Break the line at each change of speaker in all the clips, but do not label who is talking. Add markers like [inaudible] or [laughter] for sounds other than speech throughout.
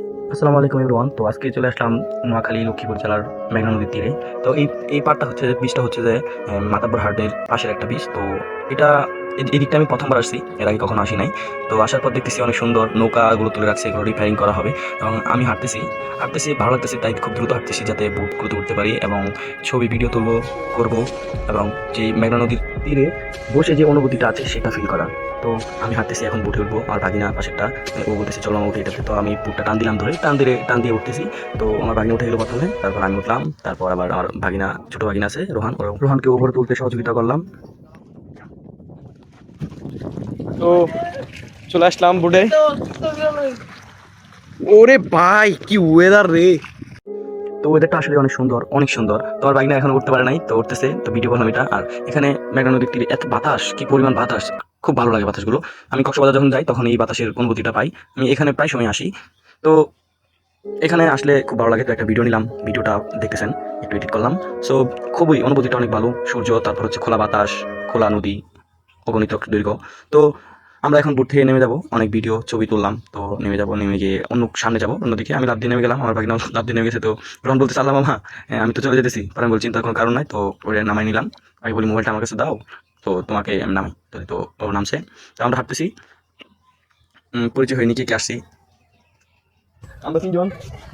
Thank you. আসসালামু আলাইকুম everyone তো আজকে চলে আসলাম নোয়াখালী লক্ষ্মীপুর জেলার মেঘনা নদীর তীরে। তো এই এই পার্টটা হচ্ছে বীজটা হচ্ছে যে মাতাব্বর হাটের পাশের একটা বীজ তো এটা এই- এই দিকটা আমি প্রথমবার আসছি, এর আগে কখনো আসি নাই। তো আসার পর দেখতেছি অনেক সুন্দর নৌকাগুলো তুলে রাখছে, এগুলো রিপেয়ারিং করা হবে। এবং আমি হাঁটতেছি হাঁটতেছি, ভালো লাগতেছে, তাই খুব দ্রুত হাঁটতেছি যাতে বুটগুলো উঠতে পারি এবং ছবি ভিডিও তুলবো, করব এবং যে মেঘনা নদীর তীরে বসে যে অনুভূতিটা আছে সেটা ফিল করা তো আমি হাঁটতেছি, এখন বুটে উঠবো, আর ভাগিনা পাশেরটা, ও বলতেছে, চলো উঠে এটাতে। তো আমি বুটটা টান দিলাম ধরে টান দিয়ে টান দিয়ে উঠতেছি। তো আমার ভাগিনা উঠে গেলো প্রথমে তারপর আমি উঠলাম তারপর আবার আমার ভাগিনা ছোট ভাগিনা আছে রোহান। ওর- রোহানকে উপরে তুলতে সহযোগিতা করলাম।
তো চলে আসলাম বুটে ওরে ভাই কি ওয়েদার রে।
তো ওয়েদারটা আসলে অনেক সুন্দর অনেক সুন্দর। তোমার ভাগিনা এখন উঠতে পারে নাই তো উঠতেছে। তো ভিডিও করলাম এটা। আর এখানে মেঘনা নদীর তীরে এত বাতাস কি পরিমাণ বাতাস। খুব ভালো লাগে বাতাসগুলো। আমি কক্সবাজার যখন যাই তখন এই বাতাসের অনুভূতিটা পাই। আমি এখানে প্রায় সময় আসি। তো এখানে আসলে খুব ভালো লাগে। তো একটা ভিডিও নিলাম ভিডিওটা দেখতেছেন একটু এডিট করলাম। সো খুবই অনুভূতিটা অনেক ভালো। সূর্য তারপর হচ্ছে খোলা বাতাস খোলা নদী অগণিত দৈর্ঘ্য। তো আমরা এখন বুট থেকে নেমে যাব অনেক ভিডিও ছবি তুললাম। তো নেমে যাব নেমে গিয়ে অন্য সামনে যাব অন্যদিকে। আমি লাভ দিয়ে নেমে গেলাম আমার ভাগিনা [laughs] লাভ দিয়ে নেমে গেছে। তো রন বলতে চাল্লাম মামা আমি তো চলে যেতেছি। আমি বলছি চিন্তার কোনো কারণ নাই। তো ওরে নামাই নিলাম। আমি বলি মোবাইলটা আমার কাছে দাও। তো তোমাকে আমি নামাই। তো ও নামছে। তো আমরা উম, পরিচয় হয়নি কে কে আসছি।
আমরা তিনজন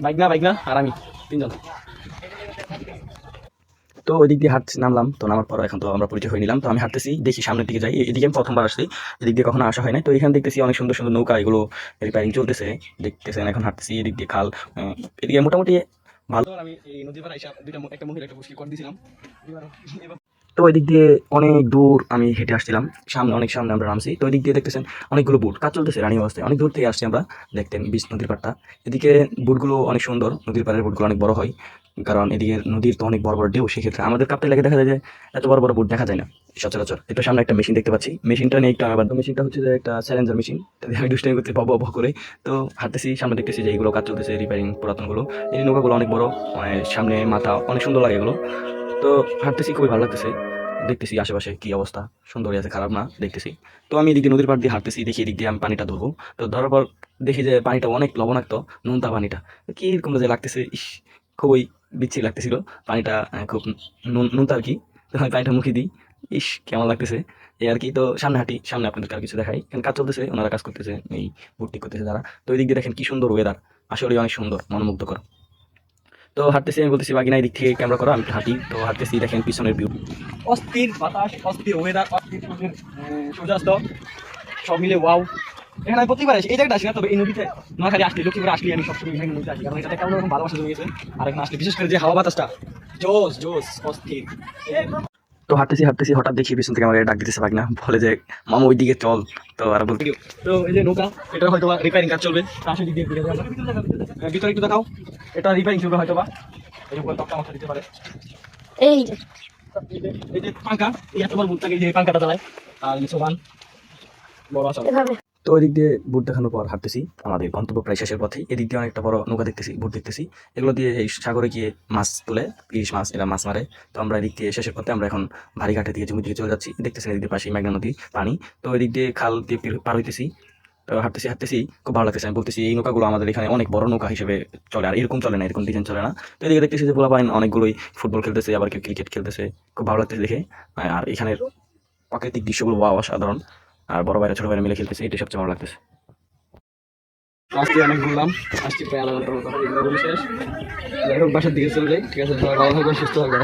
বাইক না বাইক না আর আমি, তিনজন।
তো ওই দিক দিয়ে হাঁটছি নামলাম, তো নামার পর এখন তো আমরা পরিচয় হয়ে নিলাম। তো আমি হাঁটতেছি, দেখি সামনের দিকে যাই। এদিকে আমি প্রথমবার আসছি, এদিক দিয়ে কখনো আসা হয় না তো এখানে দেখতেছি অনেক সুন্দর সুন্দর নৌকা, এগুলো রিপেয়ারিং চলতেছে। দেখতেছেন, এখন হাঁটতেছি, এদিক দিয়ে খাল এদিকে মোটামুটি ভালো।
আমি এই নদীর পাড়ে দুইটা একটা মহিলা একটা করে দিয়েছিলাম।
তো ওই দিক দিয়ে অনেক দূর আমি হেঁটে আসছিলাম। সামনে, অনেক সামনে আমরা নামছি। তো ওই দিক দিয়ে দেখতেছেন অনেকগুলো বুট। কাজ চলতেছে রানিং অবস্থায়। অনেক দূর থেকে আসছি আমরা। দেখতেন বিশ নদীর পাড়টা। এদিকে বুটগুলো অনেক সুন্দর। নদীর পাড়ের বুটগুলো অনেক বড় হয়। কারণ এদিকে নদীর তো অনেক বড় বড় ঢেউ, সেক্ষেত্রে আমাদের কাপতে লেগে দেখা যায় যে এত বড় বড় বুট দেখা যায় না, সচরাচর। একটু সামনে একটা মেশিন দেখতে পাচ্ছি। মেশিনটা নিয়ে একটু আমি আবার মেশিনটা হচ্ছে যে একটা চ্যালেঞ্জার মেশিন আমি দুষ্টামি করতে বব বব করে। তো হাঁটতেছি, সামনে দেখতেছি যে এইগুলো কাজ চলতেছে রিপেয়ারিং পুরাতনগুলো। এই নৌকাগুলো অনেক বড়। মানে সামনে মাথা অনেক সুন্দর লাগে এগুলো। তো হাঁটতেছি খুবই ভালো লাগতেছে। দেখতেছি আশেপাশে কি অবস্থা। সুন্দরই আছে, খারাপ না, দেখতেছি। তো আমি এদিক দিয়ে নদীর পাড় দিয়ে হাঁটতেছি, দেখি এদিক দিয়ে আমি পানিটা ধরবো। তো ধরার পর দেখি যে পানিটা অনেক লবণাক্ত, নোনতা পানিটা। তো কি এরকম যে লাগতেছে, ইস, খুবই বিচ্ছিরি লাগতেছিল। পানিটা খুব নুন, নুনতা আর কি। পানিটা মুখে দিই, ইস, কেমন লাগতেছে। এই আর কি, তো সামনে হাঁটি, সামনে আপনাদের আর কিছু দেখাই। এখানে কাজ চলতেছে, ওনারা কাজ করতেছে, এই ভর্তি করতেছে তারা। তো ওই দিক দিয়ে দেখেন কি সুন্দর ওয়েদার আসলে অনেক সুন্দর, মনোমুগ্ধকর। তো হাঁটতেছি, আমি বলতেছি বাগিনা দিক থেকে ক্যামেরা করা, আমি হাঁটি। তো হাঁটতেছি, দেখেন পিছনের ভিউ
অস্থির বাতাস, অস্থির ওয়েদার অস্থির সূর্যাস্ত। সব মিলে ওয়াও এখানে আমি প্রতিবার আসি, এই জায়গাটা আসি না, তবে এই নদীতে, নোয়াখালী আসলে, লক্ষ্মীপুরে আসলে আমি সবসময় এখানে নদীতে আসি, কারণ এটাতে কেমন রকম ভালোবাসা জমে গেছে আর এখানে আসলে, বিশেষ করে যে হাওয়া বাতাসটা জোস জোস অস্থির।
তো হাঁটতেছি হাঁটতেছি হঠাৎ দেখি পিছন থেকে আমাকে ডাক দিতেছে ভাগনা। বলে যে মামা ওই দিকে চল। তো আর বলতে
তো এই যে নৌকা এটা হয়তো রিপেয়ারিং কাজ চলবে। পাশে দিক দিয়ে দিয়ে যাবে ভিতরে একটু দেখাও। এটা রিপেয়ারিং চলবে হয়তো বা এই উপরে তক্তা মাথা দিতে পারে।
এই যে।
এই যে- পাঙ্কা এই এত বড় এই যে পাঙ্কাটা চালায় আর নিচে সোবান বড় আসল
এভাবে।
তো ওই দিক দিয়ে বুট দেখানোর পর হাঁটতেছি। আমাদের গন্তব্য প্রায় শেষের পথে। এদিক দিয়ে অনেকটা বড় নৌকা দেখতেছি বুট দেখতেছি। এগুলো দিয়ে এই সাগরে গিয়ে মাছ তুলে, ইলিশ মাছ, এরা মাছ মারে। তো আমরা এদিক দিয়ে শেষের পথে আমরা এখন ভারী ঘাটে দিয়ে জমি দিকে চলে যাচ্ছি। দেখতেছি এদিক দিয়ে পাশে মেঘনা নদী পানি। তো এদিক দিয়ে খাল দিয়ে পার হইতেছি। তো হাঁটতেছি হাঁটতেছি। খুব ভালো লাগতেছে। আমি বলতেছি, এই নৌকাগুলো আমাদের এখানে অনেক বড় নৌকা হিসেবে চলে, আর এরকম চলে না, এরকম ডিজাইন চলে না। তো এদিকে দেখতেছি যে পোলা পাইন অনেকগুলোই ফুটবল খেলতেছে, আবার কেউ ক্রিকেট খেলতেছে। খুব ভালো লাগতেছে দেখে। আর এখানের প্রাকৃতিক দৃশ্যগুলো ওয়া অসাধারণ। আর বড় ভাইরা, ছোট ভাইরা মিলে খেলতেছে, এটাই সবচেয়ে ভালো লাগতেছে।
আজকে অনেক ঘুরলাম আজকে প্রায় আলাদা শেষ। বাসার দিকে চলে যাই, ঠিক আছে সুস্থ থাকবেন